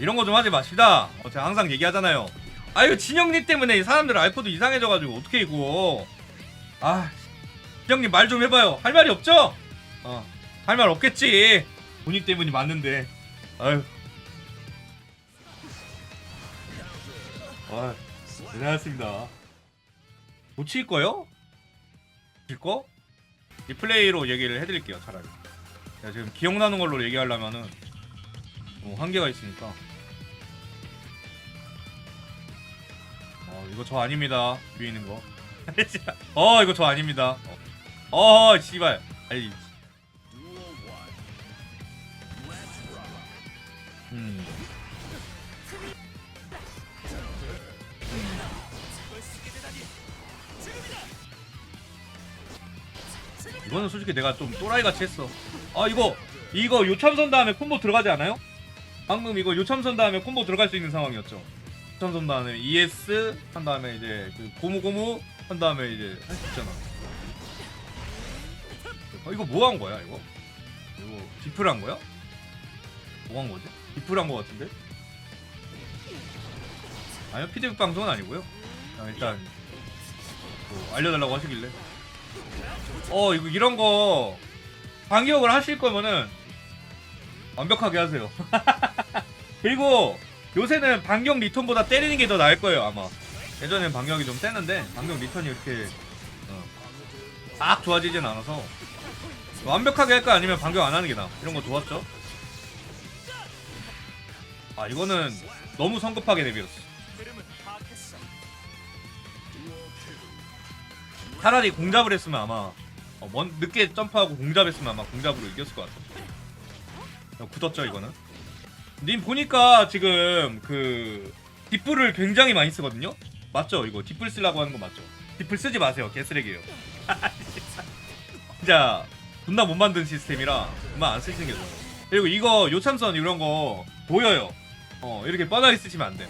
이런 거 좀 하지 마시다. 어, 제가 항상 얘기하잖아요. 아 이거 진영님 때문에 이 사람들 알코도 이상해져가지고 어떻게 이거? 아 진영님 말 좀 해봐요. 할 말이 없죠? 어 할 말 없겠지. 본인 때문이 맞는데. 아유. 아 고생하셨습니다. 고칠 거요? 고칠 거? 리플레이로 얘기를 해드릴게요 차라리. 제가 지금 기억나는 걸로 얘기하려면은 뭐 한계가 있으니까. 이거 저 아닙니다 위에 있는 거. 어 이거 저 아닙니다. 어, 어 씨발. 아이. 음. 이거는 솔직히 내가 좀 또라이 같이 했어. 아 이거 이거 요참선 다음에 콤보 들어가지 않아요? 방금 이거 요참선 다음에 콤보 들어갈 수 있는 상황이었죠. 요참선 다음에 ES 한 다음에 이제 그 고무 고무 한 다음에 이제 할 수 있잖아. 어, 이거 뭐 한 거야 이거? 이거 디플 한 거야? 뭐 한 거지? 디플 한거 같은데? 아니요 피드백 방송은 아니고요. 그냥 일단 뭐 알려달라고 하시길래. 어 이거 이런 거 반기억을 하실 거면은 완벽하게 하세요. 그리고 요새는 반격 리턴보다 때리는 게 더 나을 거예요 아마. 예전엔 반격이 좀 떼는데 반격 리턴이 이렇게 어, 딱 좋아지진 않아서 완벽하게 할까 아니면 반격 안 하는 게 나아. 이런 거 좋았죠? 아 이거는 너무 성급하게 데뷔했어. 차라리 공잡을 했으면 아마 어, 먼, 늦게 점프하고 공잡했으면 아마 공잡으로 이겼을 것 같아. 어, 굳었죠 이거는. 님 보니까 지금 그 뒷불을 굉장히 많이 쓰거든요. 맞죠? 이거 뒷불 쓰려고 하는 거 맞죠? 뒷불 쓰지 마세요. 개쓰레기예요. 진짜 존나 못 만든 시스템이라 그만 안 쓰시는 게 좋아요. 그리고 이거 요참선 이런 거 보여요. 어 이렇게 뻔하게 쓰시면 안 돼요.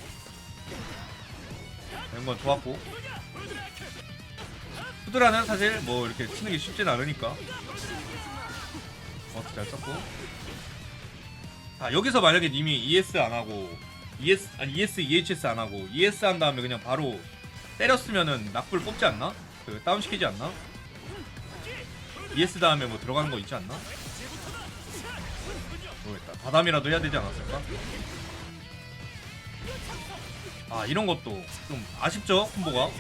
이런 건 좋았고 후드라는 사실 뭐 이렇게 치는 게 쉽진 않으니까 어떻게 잘 썼고 자 여기서 만약에 님이 ES 안 하고 ES 아니 ES EHS 안 하고 ES 한 다음에 그냥 바로 때렸으면은 낙불 뽑지 않나? 그 다운 시키지 않나? ES 다음에 뭐 들어가는 거 있지 않나? 모르겠다. 바담이라도 해야 되지 않았을까? 아 이런 것도 좀 아쉽죠 콤보가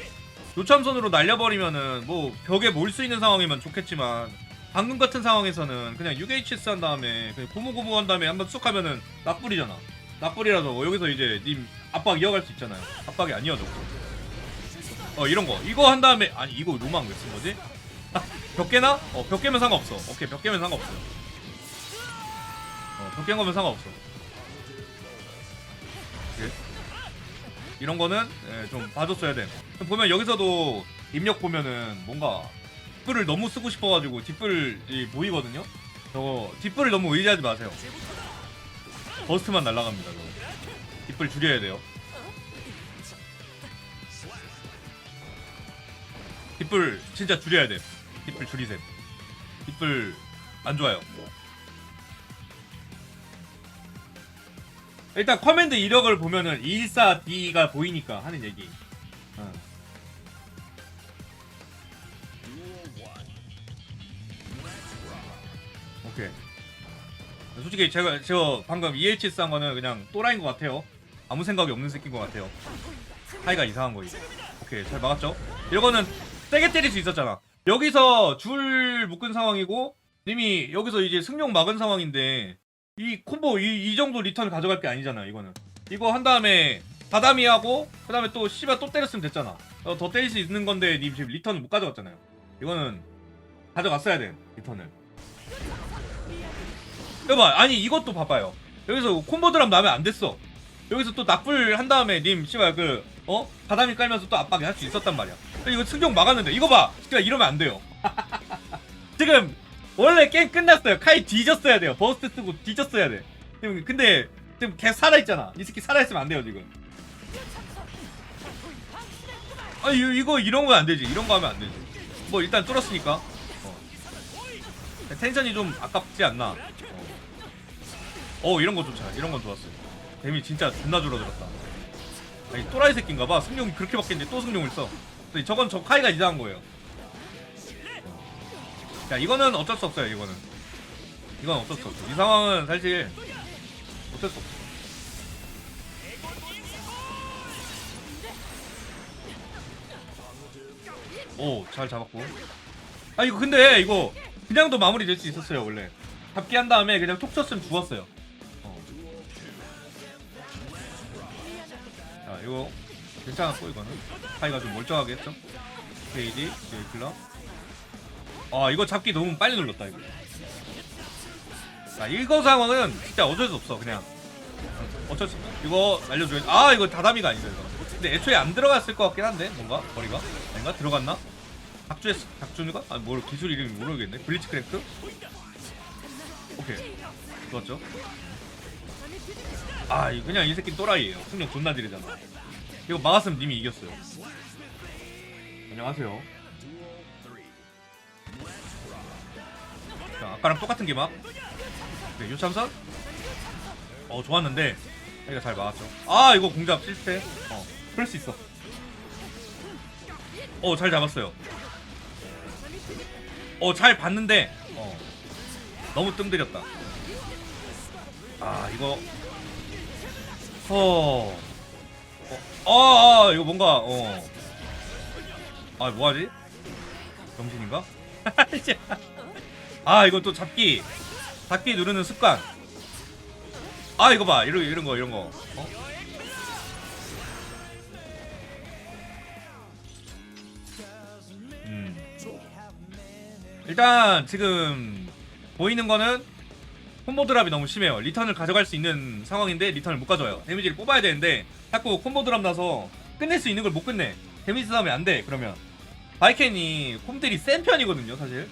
요참선으로 날려버리면은 뭐 벽에 몰 수 있는 상황이면 좋겠지만 방금 같은 상황에서는 그냥 6HS 한 다음에 그냥 고무고무 한 다음에 한번 쑥 하면은 낙불이잖아 낙불이라서 여기서 이제 님 압박 이어갈 수 있잖아요 압박이 안 이어져 어 이런 거 이거 한 다음에 아니 이거 로망 왜 쓴 거지? 벽 깨나? 어 벽 깨면 상관없어 오케이 벽 깨면 상관없어 어벽 깬 거면 상관없어 오케이. 이런 거는 예, 좀 봐줬어야 돼. 보면 여기서도 입력 보면은 뭔가 뒷불을 너무 쓰고 싶어가지고 뒷불 이 보이거든요. 저거 뒷불을 너무 의지하지 마세요. 버스트만 날라갑니다. 저거. 뒷불 줄여야 돼요. 뒷불 진짜 줄여야 돼. 뒷불 줄이세요. 뒷불 안 좋아요. 일단 커맨드 이력을 보면은 214D가 보이니까 하는 얘기. 어. 오케이. 솔직히 제가 저 방금 EHS 한 거는 그냥 또라이인 것 같아요. 아무 생각이 없는 새끼인 것 같아요. 하이가 이상한 거 이제. 오케이 잘 막았죠. 이거는 세게 때릴 수 있었잖아. 여기서 줄 묶은 상황이고 님이 여기서 이제 승용 막은 상황인데 이 콤보 이, 이 정도 리턴 가져갈 게 아니잖아 이거는 이거 한 다음에 다다미 하고 그 다음에 또 씨발 또 때렸으면 됐잖아 어, 더 때릴 수 있는 건데 니 지금 리턴을 못 가져갔잖아요 이거는 가져갔어야 돼 리턴을 여봐 아니 이것도 봐봐요 여기서 콤보 드랍 나면 안 됐어 여기서 또 낙불 한 다음에 님 씨발 그 어? 다다미 깔면서 또 압박이 할수 있었단 말이야 이거 승용 막았는데 이거 봐 진짜 이러면 안 돼요 지금 원래 게임 끝났어요. 카이 뒤졌어야 돼요. 버스트 쓰고 뒤졌어야 돼. 지금 근데 지금 걔 살아있잖아. 이 새끼 살아있으면 안 돼요 지금. 아 이- 이거 이런 거 안 되지. 이런 거 하면 안 되지. 뭐 일단 뚫었으니까. 어. 텐션이 좀 아깝지 않나. 어, 어, 이런 거 좋잖아. 이런 건 좋았어요. 데미 진짜 존나 줄어들었다. 아니 또라이 새끼인가봐? 승용이 그렇게 바뀌었는데 또 승용을 써. 근데 저건 저 카이가 이상한 거예요. 자 이거는 어쩔 수 없어요 이거는. 이건 어쩔 수 없어 이 상황은 사실 어쩔 수 없어 오 잘 잡았고. 아 이거 근데 이거 그냥도 마무리 될 수 있었어요 원래. 잡기 한 다음에 그냥 톡 쳤으면 죽었어요 이거 괜찮았고 이거는. 카이가 좀 멀쩡하게 했죠? 페이지 킬러 아 이거 잡기 너무 빨리 눌렀다 이거. 자 이거 상황은 진짜 어쩔 수 없어 그냥. 어쩔 수 없어. 이거 알려줘야 아 이거 다다미가 아니죠 이거. 근데 애초에 안 들어갔을 것 같긴 한데 뭔가? 거리가? 아닌가? 들어갔나? 박주의 박준우가? 아뭐 기술 이름이 모르겠네. 블리츠 크랭크 오케이. 좋았죠 아 이- 그냥 이 새끼 또라이예요. 승령 존나 지르잖아. 이거 막았으면 님이 이겼어요. 안녕하세요. 자 아까랑 똑같은 게막. 네, 요참선 어 좋았는데 여기가 잘 막았죠. 아 이거 공잡 실패. 어 그럴 수 있어. 어 잘 잡았어요. 어 잘 봤는데 어 너무 뜸들였다. 아 이거 어, 어, 아, 아, 이거 뭔가, 어. 아, 뭐하지? 정신인가? 아, 이거 또 잡기. 잡기 누르는 습관. 아, 이거 봐. 이런, 이런 거, 이런 거. 어? 음. 일단, 지금, 보이는 거는, 콤보 드랍이 너무 심해요. 리턴을 가져갈 수 있는 상황인데 리턴을 못 가져와요. 데미지를 뽑아야 되는데 자꾸 콤보 드랍 나서 끝낼 수 있는 걸 못 끝내. 데미지 싸움이 안 돼. 그러면 바이켄이 콤들이 센 편이거든요, 사실.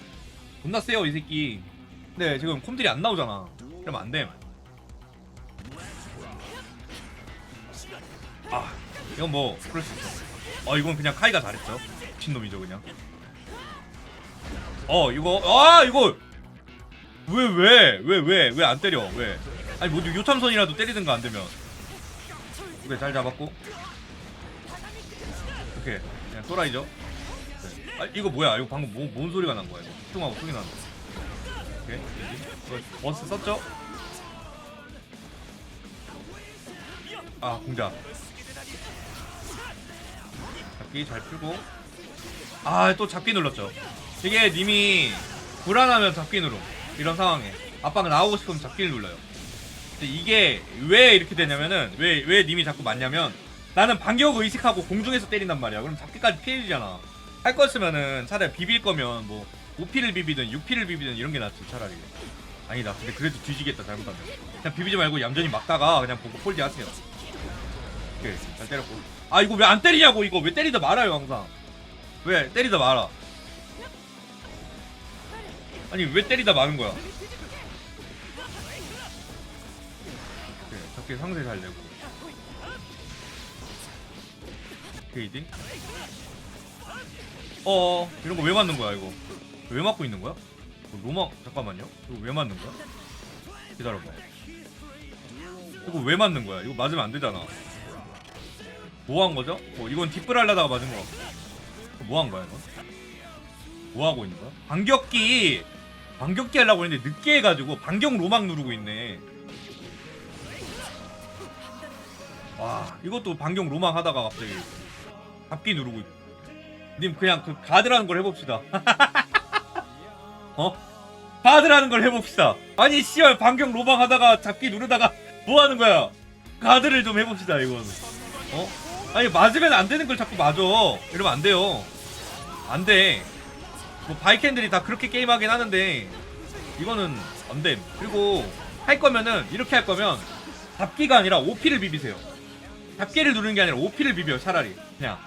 존나 세요, 이 새끼. 근데 지금 콤들이 안 나오잖아. 그러면 안 돼. 아, 이건 뭐 그럴 수 있어. 어, 이건 그냥 카이가 잘했죠. 미친놈이죠, 그냥. 어, 이거 아, 이거 왜 왜 왜 왜 왜 안 때려? 왜? 아니 뭐 요참선이라도 때리든가 안 되면. 오케이 잘 잡았고. 오케이 그냥 또라이죠? 네. 아 이거 뭐야? 이거 방금 뭐, 뭔 소리가 난 거야 이거? 뚱하고 소리 나는 거 오케이 이거 버스 썼죠? 아 공작. 잡기 잘 풀고. 아 또 잡기 눌렀죠. 이게 님이 불안하면 잡기 누름 이런 상황에 아빠가 나오고 싶으면 잡기를 눌러요. 근데 이게 왜 이렇게 되냐면은 왜 왜 님이 자꾸 맞냐면 나는 반격 의식하고 공중에서 때린단 말이야. 그럼 잡기까지 피해지잖아. 할 거였으면은 차라리 비빌 거면 뭐 5피를 비비든 6피를 비비든 이런 게 낫지 차라리. 아니다. 근데 그래도 뒤지겠다 잘못하면. 그냥 비비지 말고 얌전히 막다가 그냥 보고 폴디 하세요. 오케이 잘 때렸고. 아 이거 왜 안 때리냐고 이거 왜 때리다 말아요 항상. 왜 때리다 말아. 아니 왜 때리다 마는 거야? 오케이, 잡기 상세 잘 내고. 게이디? 어 이런 거 왜 맞는 거야 이거? 왜 맞고 있는 거야? 어, 로마 잠깐만요. 이거 왜 맞는 거야? 기다려봐. 이거 왜 맞는 거야? 이거 맞으면 안 되잖아. 뭐 한 거죠? 어, 이건 뒷불 하려다가 맞은 거. 뭐 한 거야 이거? 뭐 하고 있는 거야? 반격기 반격기 하려고 했는데 늦게 해가지고 반격 로막 누르고 있네. 와 이것도 반격 로막 하다가 갑자기 잡기 누르고 있. 님 그냥 그 가드라는 걸 해봅시다. 어? 가드라는 걸 해봅시다. 아니 씨발 반격 로막 하다가 잡기 누르다가 뭐 하는 거야? 가드를 좀 해봅시다 이거는. 어? 아니 맞으면 안 되는 걸 자꾸 맞아. 이러면 안 돼요. 안 돼. 뭐 바이캔들이 다 그렇게 게임하긴 하는데 이거는 안 됨. 그리고 할 거면은 이렇게 할 거면 잡기가 아니라 OP를 비비세요. 잡기를 누르는 게 아니라 OP를 비벼요 차라리 그냥